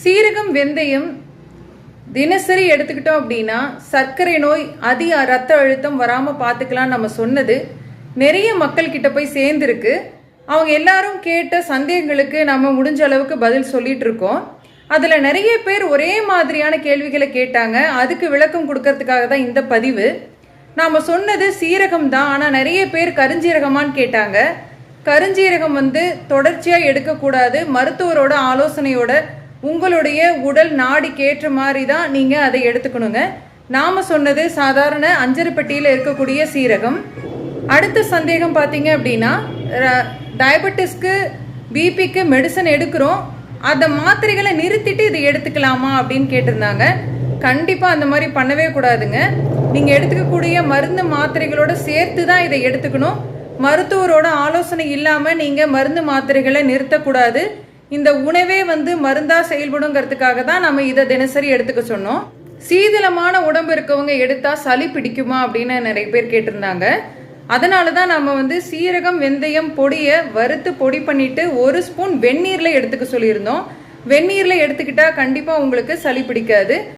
சீரகம் வெந்தயம் தினசரி எடுத்துக்கிட்டோம் அப்படின்னா சர்க்கரை நோய் அதிக ரத்த அழுத்தம் வராமல் பார்த்துக்கலாம் நம்ம சொன்னது நிறைய மக்கள்கிட்ட போய் சேர்ந்துருக்கு. அவங்க எல்லாரும் கேட்ட சந்தேகங்களுக்கு நம்ம முடிஞ்ச அளவுக்கு பதில் சொல்லிட்டு இருக்கோம். அதில் நிறைய பேர் ஒரே மாதிரியான கேள்விகளை கேட்டாங்க. அதுக்கு விளக்கம் கொடுக்கறதுக்காக தான் இந்த பதிவு. நாம் சொன்னது சீரகம் தான். ஆனால் நிறைய பேர் கருஞ்சீரகமான்னு கேட்டாங்க. கருஞ்சீரகம் வந்து தொடர்ச்சியாக எடுக்கக்கூடாது. மருத்துவரோட ஆலோசனையோட உங்களுடைய உடல் நாடிக்கு ஏற்ற மாதிரி தான் நீங்கள் அதை எடுத்துக்கணுங்க. நாம் சொன்னது சாதாரண அஞ்சரிப்பட்டியில் இருக்கக்கூடிய சீரகம். அடுத்த சந்தேகம் பார்த்தீங்க அப்படின்னா டயபெட்டிஸ்க்கு பிபிக்கு மெடிசன் எடுக்கிறோம். அந்த மாத்திரைகளை நிறுத்திட்டு இதை எடுத்துக்கலாமா அப்படின்னு கேட்டிருந்தாங்க. கண்டிப்பாக அந்த மாதிரி பண்ணவே கூடாதுங்க. நீங்கள் எடுத்துக்கக்கூடிய மருந்து மாத்திரைகளோட சேர்த்து தான் இதை எடுத்துக்கணும். மருத்துவரோட ஆலோசனை இல்லாமல் நீங்கள் மருந்து மாத்திரைகளை நிறுத்தக்கூடாது. இந்த உணவே வந்து மருந்தாக செயல்படுங்கிறதுக்காக தான் நம்ம இதை தினசரி எடுத்துக்க சொன்னோம். சீதளமான உடம்பு இருக்கவங்க எடுத்தால் சளி பிடிக்குமா அப்படின்னு நிறைய பேர் கேட்டிருந்தாங்க. அதனால தான் நம்ம வந்து சீரகம் வெந்தயம் பொடியை வறுத்து பொடி பண்ணிட்டு ஒரு ஸ்பூன் வெந்நீரில் எடுத்துக்க சொல்லியிருந்தோம். வெந்நீரில் எடுத்துக்கிட்டால் கண்டிப்பாக உங்களுக்கு சளி பிடிக்காது.